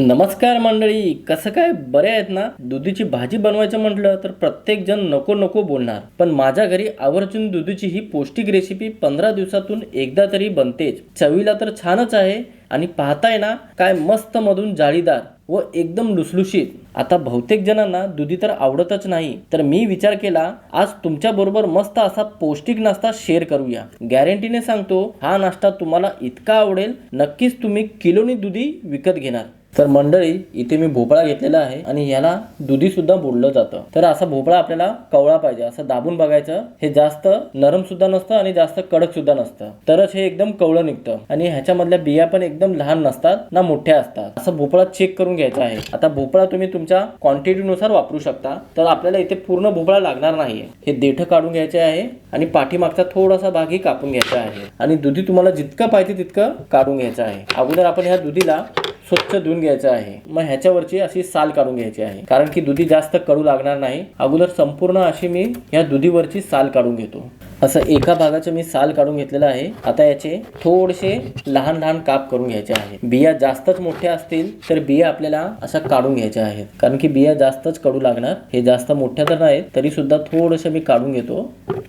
नमस्कार मंडळी कसं काय? बरे आहेत ना? दुधीची भाजी बनवायचं म्हटलं तर प्रत्येक जण नको नको बोलणार. पण माझ्या घरी आवर्जून दुधीची ही पौष्टिक रेसिपी पंधरा दिवसातून एकदा तरी बनतेच. चवीला तर छानच आहे आणि पाहताय ना काय मस्त मधून जाळीदार व एकदम लुसलुशीत. आता बहुतेक जणांना दुधी तर आवडतच नाही. तर मी विचार केला आज तुमच्या बरोबर मस्त असा पौष्टिक नाश्ता शेअर करूया. गॅरंटीने सांगतो हा नाश्ता तुम्हाला इतका आवडेल नक्कीच तुम्ही किलोनी दुधी विकत घेणार. तर मंडळी इथे मी भोपळा घेतलेला आहे आणि याला दुधी सुद्धा बोललं जातं. तर असा भोपळा आपल्याला कवळा पाहिजे. असं दाबून बघायचं हे जास्त नरम सुद्धा नसतं आणि जास्त कडक सुद्धा नसतं. तरच हे एकदम कवळं निघतं आणि ह्याच्यामधल्या बिया पण एकदम लहान नसतात ना मोठ्या असतात. असं भोपळा चेक करून घ्यायचा आहे. आता भोपळा तुम्ही तुमच्या क्वांटिटीनुसार वापरू शकता. तर आपल्याला इथे पूर्ण भोपळा लागणार नाहीये. हे देठ काढून घ्यायचे आहे आणि पाठीमागचा थोडासा भागही कापून घ्यायचा आहे. आणि दुधी तुम्हाला जितकं पाहिजे तितकं काढून घ्यायचं आहे. अगोदर आपण ह्या दुधीला स्वच्छ धुवून घ्यायचं आहे. मग ह्याच्यावरची अशी साल काढून घ्यायची आहे. कारण की दुधी जास्त कडू लागणार नाही. अगोदर संपूर्ण अशी मी ह्या दुधीवरची साल काढून घेतो. असं एका भागाचं मी साल काढून घेतलेलं आहे. आता याचे थोडेसे लहान लहान काप करून घ्यायचे आहे बिया जास्तच मोठ्या असतील तर बिया आपल्याला अशा काढून घ्यायच्या आहेत. कारण की बिया जास्तच कडू लागणार. हे जास्त मोठ्या तर नाहीत तरी सुद्धा थोडंसं मी काढून घेतो.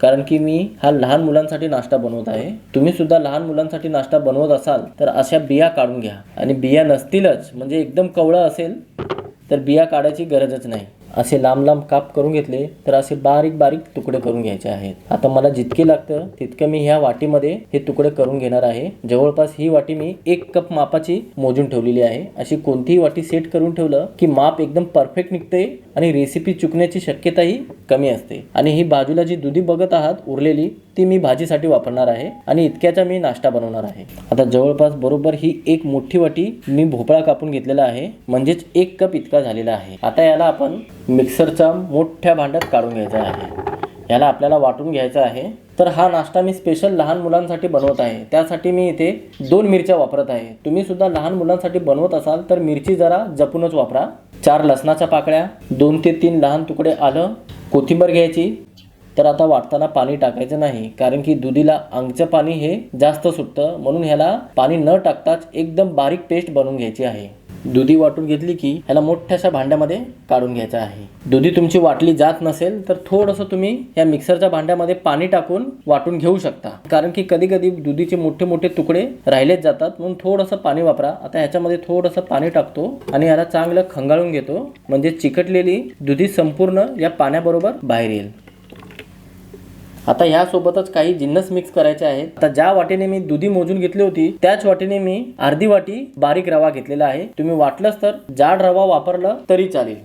कारण की मी हा लहान मुलांसाठी नाश्ता बनवत आहे. तुम्ही सुद्धा लहान मुलांसाठी नाश्ता बनवत असाल तर अशा बिया काढून घ्या. आणि बिया नसतीलच म्हणजे एकदम कवळं असेल तर बिया काढायची गरजच नाही. असे लांब लांब काप करून घेतले तर असे बारीक बारीक तुकडे करून घ्यायचे आहेत. आता मला जितके लागतं तितकं मी ह्या वाटीमध्ये हे तुकडे करून घेणार आहे. जवळपास ही वाटी मी एक कप मापाची मोजून ठेवलेली आहे. अशी कोणतीही वाटी सेट करून ठेवलं की माप एकदम परफेक्ट निघते आणि रेसिपी चुकण्याची शक्यताही कमी असते. आणि ही बाजूला जी दुधी बघत आहात उरलेली ती मी भाजीसाठी वापरणार आहे आणि इतक्याचा मी नाश्ता बनवणार आहे. आता जवळपास बरोबर ही एक मोठी वाटी मी भोपळा कापून घेतलेला आहे. म्हणजेच एक कप इतका झालेला आहे. आता याला आपण मिक्सरच्या मोठ्या भांड्यात काढून घ्यायचा आहे. याला आपल्याला वाटून घ्यायचा आहे. तर हा नाश्ता मी स्पेशल लहान मुलांसाठी बनवत आहे. त्यासाठी मी इथे दोन मिरच्या वापरत आहे. तुम्ही सुद्धा लहान मुलांसाठी बनवत असाल तर मिरची जरा जपूनच वापरा. चार लसणाच्या पाकळ्या दोन ते तीन लहान तुकडे आलं कोथिंबीर घ्यायची. तर आता वाटताना पाणी टाकायचं नाही कारण की दुधीला अंगचं पाणी हे जास्त सुटतं. म्हणून ह्याला पाणी न टाकताच एकदम बारीक पेस्ट बनवून घ्यायची आहे. दुधी वाटून घेतली की ह्याला मोठ्याशा भांड्यामध्ये काढून घ्यायचं आहे. दुधी तुमची वाटली जात नसेल तर थोडंसं तुम्ही या मिक्सरच्या भांड्यामध्ये पाणी टाकून वाटून घेऊ शकता. कारण की कधी कधी दुधीचे मोठे मोठे तुकडे राहिलेच जातात म्हणून थोडंसं पाणी वापरा. आता ह्याच्यामध्ये थोडंसं पाणी टाकतो आणि याला चांगलं खंगाळून घेतो. म्हणजे चिकटलेली दुधी संपूर्ण या पाण्याबरोबर बाहेर येईल. आता ह्यासोबतच काही जिन्नस मिक्स करायचे आहेत. आता ज्या वाटीने मी दुधी मोजून घेतली होती त्याच वाटीने मी अर्धी वाटी बारीक रवा घेतलेला आहे. तुम्ही वाटलंच तर जाड रवा वापरलं तरी चालेल.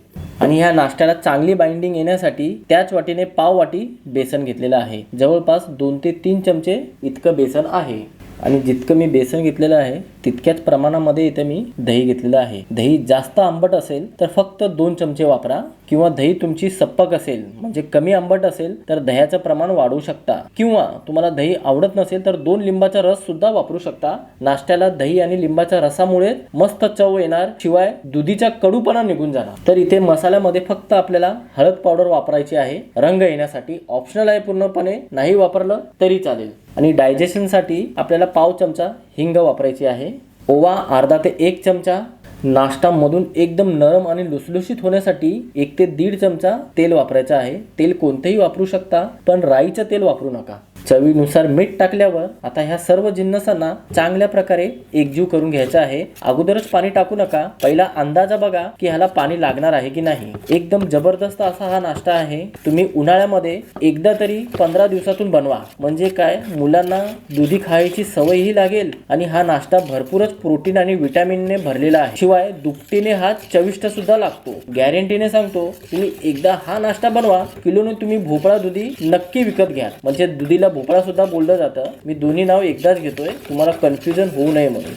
आणि ह्या नाश्त्याला चांगली बाइंडिंग येण्यासाठी त्याच वाटीने पाव वाटी बेसन घेतलेलं आहे. जवळपास दोन ते तीन चमचे इतकं बेसन आहे. आणि जितकं मी बेसन घेतलेलं आहे तितक्याच प्रमाणामध्ये इथे मी दही घेतलेलं आहे. दही जास्त आंबट असेल तर फक्त दोन चमचे वापरा. किंवा दही तुमची सप्पक असेल म्हणजे कमी आंबट असेल तर दह्याचं प्रमाण वाढवू शकता. किंवा तुम्हाला दही आवडत नसेल तर दोन लिंबाचा रस सुद्धा वापरू शकता. नाश्त्याला दही आणि लिंबाच्या रसामुळे मस्त चव येणार शिवाय दुधीचा कडूपणा निघून जाणार. तर इथे मसाल्यामध्ये फक्त आपल्याला हळद पावडर वापरायची आहे. रंग येण्यासाठी ऑप्शनल आहे पूर्णपणे. नाही वापरलं तरी चालेल. आणि डायजेशनसाठी आपल्याला पाव चमचा हिंग वापरायची आहे. ओवा अर्धा ते एक चमचा नाश्तामधून एकदम नरम आणि लुसलुशीत होण्यासाठी एक ते दीड चमचा तेल वापरायचं आहे. तेल कोणतेही वापरू शकता पण राईचं तेल वापरू नका. चवीनुसार मीठ टाकल्यावर आता ह्या सर्व जिन्नसांना चांगल्या प्रकारे एकजीव करून घ्यायचं आहे. अगोदरच पाणी टाकू नका. पहिला अंदाजा बघा की ह्याला पाणी लागणार आहे की नाही. एकदम जबरदस्त असा हा नाश्ता आहे. तुम्ही उन्हाळ्यामध्ये एकदा तरी पंधरा दिवसातून बनवा. म्हणजे काय? मुलांना दुधी खायची सवयही लागेल आणि हा नाश्ता भरपूरच प्रोटीन आणि विटॅमिनने भरलेला आहे. शिवाय दुपटीने हा चविष्ट सुद्धा लागतो. गॅरंटीने सांगतो तुम्ही एकदा हा नाश्ता बनवा. किलोने तुम्ही भोपळा दुधी नक्की विकत घ्या म्हणजे दुधीला भोपळा सुद्धा बोललं जातं. मी दोन्ही नाव एकदाच घेतोय. तुम्हाला कन्फ्युजन होऊ नये म्हणून.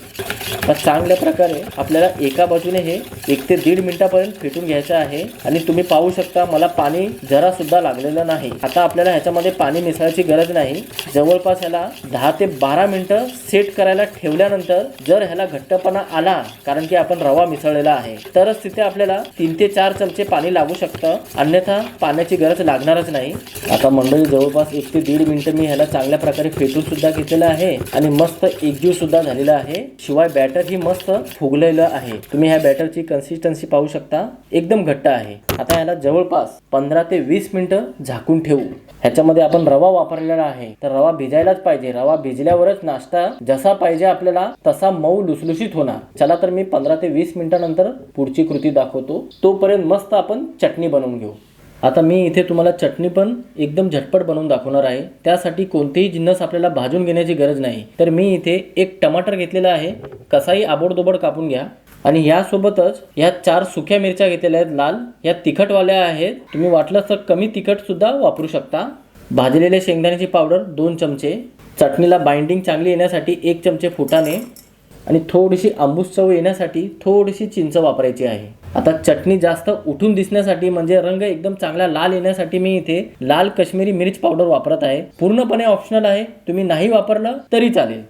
तर चांगल्या प्रकारे आपल्याला एका बाजूने हे एक ते दीड मिनिटापर्यंत फेटून घ्यायचं आहे आणि तुम्ही पाहू शकता मला पाणी जरा सुद्धा लागलेलं नाही. आता आपल्याला ह्याच्यामध्ये पाणी मिसळायची गरज नाही. जवळपास ह्याला दहा ते बारा मिनिटं सेट करायला ठेवल्यानंतर जर ह्याला घट्टपणा आला कारण की आपण रवा मिसळलेला आहे तरच तिथे आपल्याला तीन ते चार चमचे पाणी लागू शकतं. अन्यथा पाण्याची गरज लागणारच नाही. आता मंडळी जवळपास एक ते दीड मिनिटं मी ह्याला चांगल्या प्रकारे फेटून सुद्धा घेतलेलं आहे आणि मस्त एकजीव सुद्धा झालेला आहे. शिवाय बॅटर ही मस्त फुगलेलं आहे. तुम्ही ह्या बॅटरची कन्सिस्टन्सी पाहू शकता. एकदम घट्ट आहे. आता ह्याला जवळपास पंधरा ते वीस मिनिटं झाकून ठेवू. ह्याच्यामध्ये आपण रवा वापरलेला आहे. तर रवा भिजायलाच पाहिजे. रवा भिजल्यावरच नाश्ता जसा पाहिजे आपल्याला तसा मऊ लुसलुशीत होणार. चला तर मी पंधरा ते वीस मिनिटानंतर पुढची कृती दाखवतो. तोपर्यंत मस्त आपण चटणी बनवून घेऊ. आता मी इथे तुम्हाला चटणी पण एकदम झटपट बनवून दाखवणार आहे. त्यासाठी कोणतेही जिन्नस आपल्याला भाजून घेण्याची गरज नाही. तर मी इथे एक टमाटर घेतलेला आहे. कसाही आबोडदोबड कापून घ्या. आणि यासोबतच ह्या चार सुक्या मिरच्या घेतलेल्या आहेत लाल. या तिखटवाल्या आहेत. तुम्ही वाटलं तर कमी तिखटसुद्धा वापरू शकता. भाजलेले शेंगदाण्याची पावडर दोन चमचे. चटणीला बाइंडिंग चांगली येण्यासाठी एक चमचे फुटाणे. आणि थोडीशी आंबूस चव येण्यासाठी थोडीशी चिंच वापरायची आहे. आता चटणी जास्त उठून दिसण्यासाठी म्हणजे रंग एकदम चांगला लाल येण्यासाठी मी इथे लाल कश्मीरी मिरच पावडर वापरत आहे. पूर्णपणे ऑप्शनल आहे. तुम्ही नाही वापरलं तरी चालेल.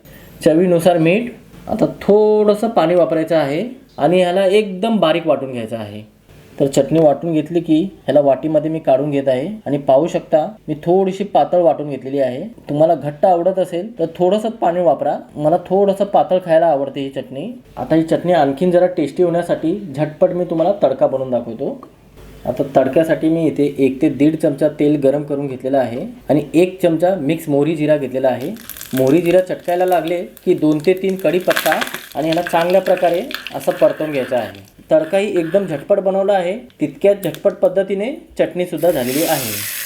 चवीनुसार मीठ आता थोडंसं पाणी वापरायचं आहे आणि ह्याला एकदम बारीक वाटून घ्यायचं आहे. तर चटणी वाटून घेतली की ह्याला वाटीमध्ये मी काढून घेत आहे. आणि पाहू शकता मी थोडीशी पातळ वाटून घेतलेली आहे. तुम्हाला घट्ट आवडत असेल तर थोडंसं पाणी वापरा. मला थोडंसं पातळ खायला आवडते ही चटणी. आता ही चटणी आणखीन जरा टेस्टी होण्यासाठी झटपट मी तुम्हाला तडका बनवून दाखवतो. आता तडक्यासाठी मी इथे एक ते दीड चमचा तेल गरम करून घेतलेला आहे. आणि एक चमचा मिक्स मोहरी जिरा घेतलेला आहे. मोहरी जिरा चटकायला लागले की दोन ते तीन कढीपत्ता आणि ह्याला चांगल्या प्रकारे असं परतवून घ्यायचं आहे. तडकाही एकदम झटपट बनवला आहे. तितक्याच झटपट पद्धतीने चटणीसुद्धा झालेली आहे.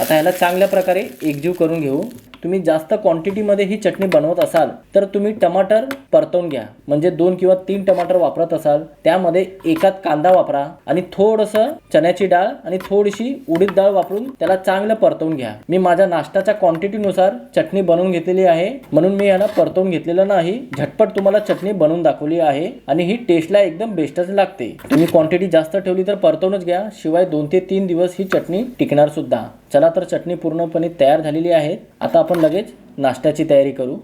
आता ह्याला चांगल्या प्रकारे एकजीव करून घेऊ. तुम्ही जास्त क्वांटिटीमध्ये ही चटणी बनवत असाल तर तुम्ही टमाटर परतवून घ्या. म्हणजे दोन किंवा तीन टमाटर वापरत असाल त्यामध्ये एकात कांदा वापरा आणि थोडंसं चण्याची डाळ आणि थोडीशी उडीद डाळ वापरून त्याला चांगलं परतवून घ्या. मी माझ्या नाश्त्याच्या क्वांटिटीनुसार चटणी बनवून घेतलेली आहे. म्हणून मी याला परतवून घेतलेलं नाही. झटपट तुम्हाला चटणी बनवून दाखवली आहे आणि ही टेस्टला एकदम बेस्टच लागते. तुम्ही क्वांटिटी जास्त ठेवली तर परतवूनच घ्या. शिवाय दोन ते तीन दिवस ही चटणी टिकणार सुद्धा. चला तर चटणी पूर्णपणे तयार झालेली आहे. आता आपण लगेच नाश्त्याची तयारी करू.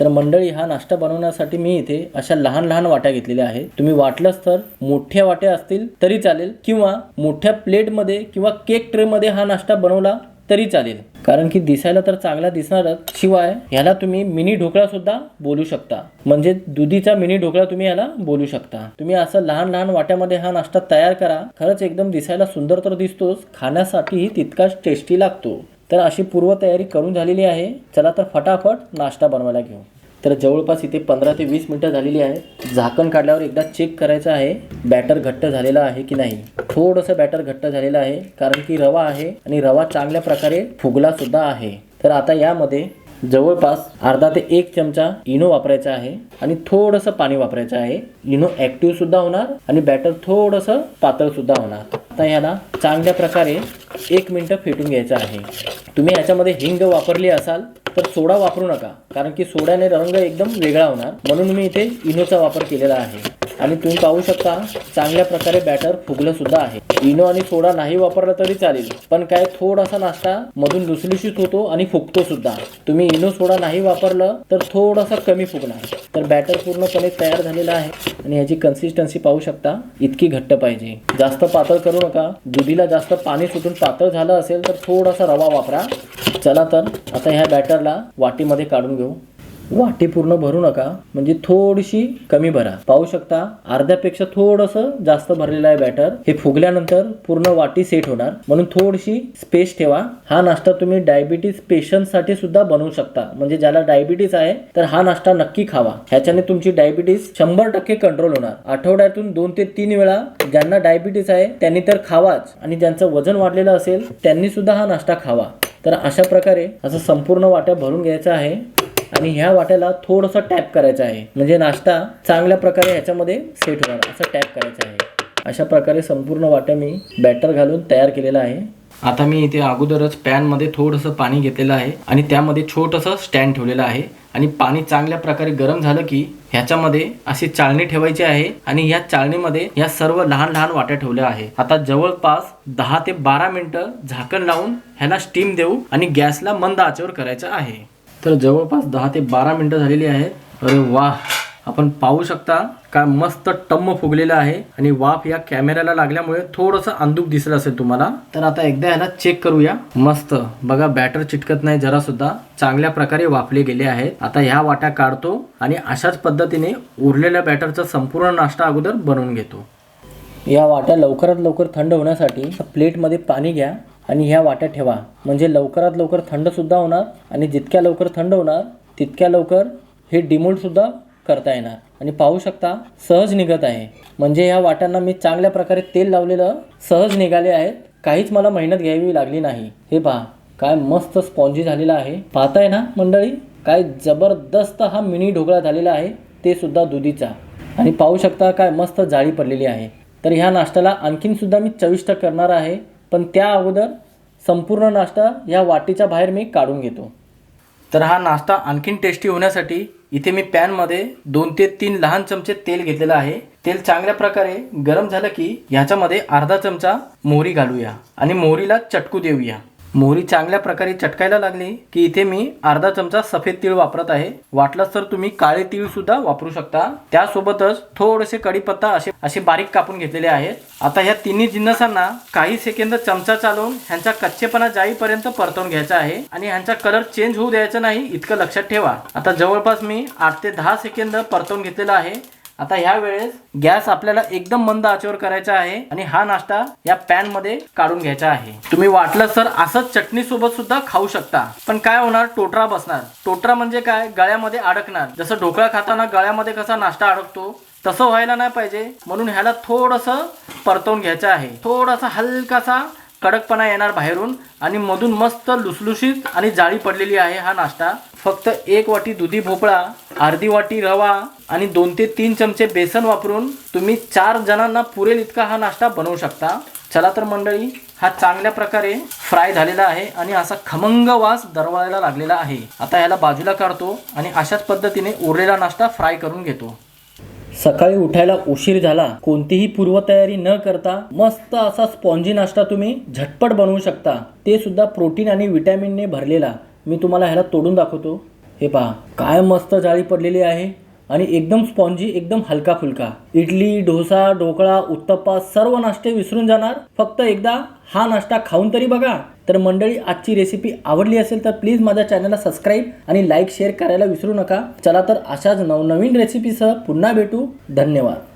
तर मंडळी हा नाश्ता बनवण्यासाठी मी इथे अशा लहान लहान वाट्या घेतलेल्या आहेत. तुम्ही वाटलंच तर मोठ्या वाट्या असतील तरी चालेल. किंवा मोठ्या प्लेटमध्ये किंवा केक ट्रेमध्ये हा नाश्ता बनवला तरी चालेल. कारण की दिसायला तर चांगला दिसणारच. शिवाय ह्याला तुम्ही मिनी ढोकळा सुद्धा बोलू शकता. म्हणजे दुधीचा मिनी ढोकळा तुम्ही याला बोलू शकता. तुम्ही असं लहान लहान वाट्यामध्ये हा नाश्ता तयार करा. खरंच एकदम दिसायला सुंदर तर दिसतोच. खाण्यासाठीही तितकाच टेस्टी लागतो. तर अशी पूर्वतयारी करून झालेली आहे. चला तर फटाफट नाश्ता बनवायला घेऊ. तर जवळपास इथे पंधरा ते वीस मिनटं झालेली आहे. झाकण काढल्यावर एकदा चेक करायचं आहे बॅटर घट्ट झालेला आहे की नाही. थोडंसं बॅटर घट्ट झालेलं आहे कारण की रवा आहे आणि रवा चांगल्या प्रकारे फुगला सुद्धा आहे. तर आता यामध्ये जवळपास अर्धा ते एक चमचा इनो वापरायचा आहे आणि थोडंसं पाणी वापरायचं आहे. इनो ऍक्टिव्ह सुद्धा होणार आणि बॅटर थोडंसं पातळ सुद्धा होणार. आता ह्याला चांगल्या प्रकारे एक मिनटं फेटून घ्यायचं आहे. तुम्ही याच्यामध्ये हिंग वापरली असाल तर सोडा वापरू नका कारण की सोड्याने रंग एकदम वेगळा होणार. म्हणून मी इथे इनोचा वापर केलेला आहे. आणि तुम्ही पाहू शकता चांगल्या प्रकारे बॅटर फुगलं सुद्धा आहे. इनो आणि सोडा नाही वापरला तरी चालेल पण काय थोडासा नाश्ता मधून लुसलुशीत होतो आणि फुगतो सुद्धा. तुम्ही इनो सोडा नाही वापरलं तर थोडासा कमी फुगणार. तर बॅटर पूर्णपणे तयार झालेला आहे आणि याची कन्सिस्टन्सी पाहू शकता इतकी घट्ट पाहिजे. जास्त पातळ करू नका. दुधीला जास्त पाणी सुटून पातळ झालं असेल तर थोडासा रवा वापरा. चला तर आता ह्या बॅटरला वाटीमध्ये काढून घेऊ. वाटी पूर्ण भरू नका. म्हणजे थोडीशी कमी भरा. पाहू शकता अर्ध्यापेक्षा थोडंसं जास्त भरलेलं आहे बॅटर हे फुगल्यानंतर पूर्ण वाटी सेट होणार. म्हणून थोडीशी स्पेस ठेवा. हा नाश्ता तुम्ही डायबिटीज पेशंटसाठी सुद्धा बनवू शकता. म्हणजे ज्याला डायबिटीज आहे तर हा नाश्ता नक्की खावा. ह्याच्याने तुमची डायबिटीज शंभर टक्के कंट्रोल होणार. आठवड्यातून दोन ते तीन वेळा ज्यांना डायबिटीज आहे त्यांनी तर खावाच. आणि ज्यांचं वजन वाढलेलं असेल त्यांनी सुद्धा हा नाश्ता खावा. तर अशा प्रकारे असं संपूर्ण वाट्या भरून घ्यायचं आहे. आणि ह्या वाट्याला थोडंसं टॅप करायचं आहे. म्हणजे नाश्ता चांगल्या प्रकारे ह्याच्यामध्ये सेट होणार. असं टॅप करायचं आहे. अशा प्रकारे संपूर्ण वाट्या मी बॅटर घालून तयार केलेला आहे. आता मी इथे अगोदरच पॅनमध्ये थोडंसं पाणी घेतलेलं आहे आणि त्यामध्ये छोटंसं स्टँड ठेवलेलं आहे. आणि पाणी चांगल्या प्रकारे गरम झालं की ह्याच्यामध्ये अशी चाळणी ठेवायची आहे आणि ह्या चाळणीमध्ये या सर्व लहान लहान वाट्या ठेवल्या आहे. आता जवळपास दहा ते बारा मिनिटं झाकण लावून ह्याला स्टीम देऊ आणि गॅसला मंद आचेवर करायचं आहे. तर जवळपास दहा ते बारा मिनिटं झालेली आहेत अरे वा. आपण पाहू शकता काय मस्त टम्म फुगलेलं आहे आणि वाफ या कॅमेऱ्याला लागल्यामुळे थोडंसं अंदूक दिसलं असेल तुम्हाला. तर आता एकदा याला चेक करूया. मस्त. बघा बॅटर चिटकत नाही जरा सुद्धा चांगल्या प्रकारे वाफले गेले आहेत. आता ह्या वाट्या काढतो आणि अशाच पद्धतीने उरलेल्या बॅटरचा संपूर्ण नाश्ता अगोदर बनवून घेतो. या वाट्या लवकरात लवकर थंड होण्यासाठी प्लेटमध्ये पाणी घ्या. आणि ह्या वाट्या ठेवा. म्हणजे लवकरात लवकर थंडसुद्धा होणार आणि जितक्या लवकर थंड होणार तितक्या लवकर हे डिमोल्डसुद्धा करता येणार. आणि पाहू शकता सहज निघत आहे. म्हणजे ह्या वाट्यांना मी चांगल्या प्रकारे तेल लावलेलं सहज निघाले आहेत. काहीच मला मेहनत घ्यावी लागली नाही. हे पहा काय मस्त स्पॉन्जी झालेला आहे. पाहताय ना मंडळी? काय जबरदस्त हा मिनी ढोकळा झालेला आहे ते सुद्धा दुधीचा. आणि पाहू शकता काय मस्त जाळी पडलेली आहे. तर ह्या नाश्त्याला आणखीन सुद्धा मी चविष्ट करणार आहे. पण त्या अगोदर संपूर्ण नाश्ता या वाटीच्या बाहेर मी काढून घेतो. तर हा नाश्ता आणखीन टेस्टी होण्यासाठी इथे मी पॅनमध्ये दोन ते तीन लहान चमचे तेल घेतलेलं आहे. तेल चांगल्या प्रकारे गरम झालं की ह्याच्यामध्ये अर्धा चमचा मोहरी घालूया आणि मोहरीला चटकू देऊया. मोहरी चांगल्या प्रकारे चटकायला लागली की इथे मी अर्धा चमचा सफेद तीळ वापरत आहे. वाटलंच तर तुम्ही काळे तीळ सुद्धा वापरू शकता. त्यासोबतच थोडेसे कढीपत्ता असे असे बारीक कापून घेतलेले आहेत. आता ह्या तिन्ही जिन्नसांना काही सेकंद चमचा चालवून ह्यांचा कच्चेपणा जाईपर्यंत परतवून घ्यायचा आहे आणि ह्यांचा कलर चेंज होऊ द्यायचा नाही इतकं लक्षात ठेवा. आता जवळपास मी आठ ते दहा सेकंद परतवून घेतलेला आहे. आता ह्या वेळेस गॅस आपल्याला एकदम मंद आचेवर करायचा आहे आणि हा नाश्ता या पॅनमध्ये काढून घ्यायचा आहे. तुम्ही वाटलं तर असंच चटणी सोबत सुद्धा खाऊ शकता. पण काय होणार? टोटरा बसणार. टोटरा म्हणजे काय? गळ्यामध्ये अडकणार. जसं ढोकळा खाताना गळ्यामध्ये कसा नाश्ता अडकतो तसं व्हायला नाही पाहिजे. म्हणून ह्याला थोडंसं परतवून घ्यायचं आहे. थोडासा हलकासा कडकपणा येणार बाहेरून आणि मधून मस्त लुसलुशीत आणि जाळी पडलेली आहे हा नाश्ता. फक्त एक वाटी दुधी भोपळा अर्धी वाटी रवा आणि दोन ते तीन चमचे बेसन वापरून तुम्ही चार जणांना पुरेल इतका हा नाश्ता बनवू शकता. चला तर मंडळी हा चांगल्या प्रकारे फ्राय झालेला आहे आणि असा खमंग वास दरवळायला लागलेला आहे. आता ह्याला बाजूला काढतो आणि अशाच पद्धतीने उरलेला नाश्ता फ्राय करून घेतो. सकाळी उठायला उशीर झाला. कोणतीही पूर्वतयारी न करता मस्त असा स्पॉन्जी नाश्ता तुम्ही झटपट बनवू शकता. ते सुद्धा प्रोटीन आणि विटॅमिनने भरलेला. मी तुम्हाला ह्याला तोडून दाखवतो. हे पहा काय मस्त जाळी पडलेली आहे. आणि एकदम स्पॉन्जी एकदम हलका फुलका इडली डोसा ढोकळा उत्तप्पा सर्व नाश्ते विसरून जाणार. फक्त एकदा हा नाश्ता खाऊन तरी बघा. तर मंडळी आजची रेसिपी आवडली असेल तर प्लीज माझ्या चॅनलला सबस्क्राईब आणि लाईक शेअर करायला विसरू नका. चला तर अशाच नवनवीन रेसिपीसह पुन्हा भेटू. धन्यवाद.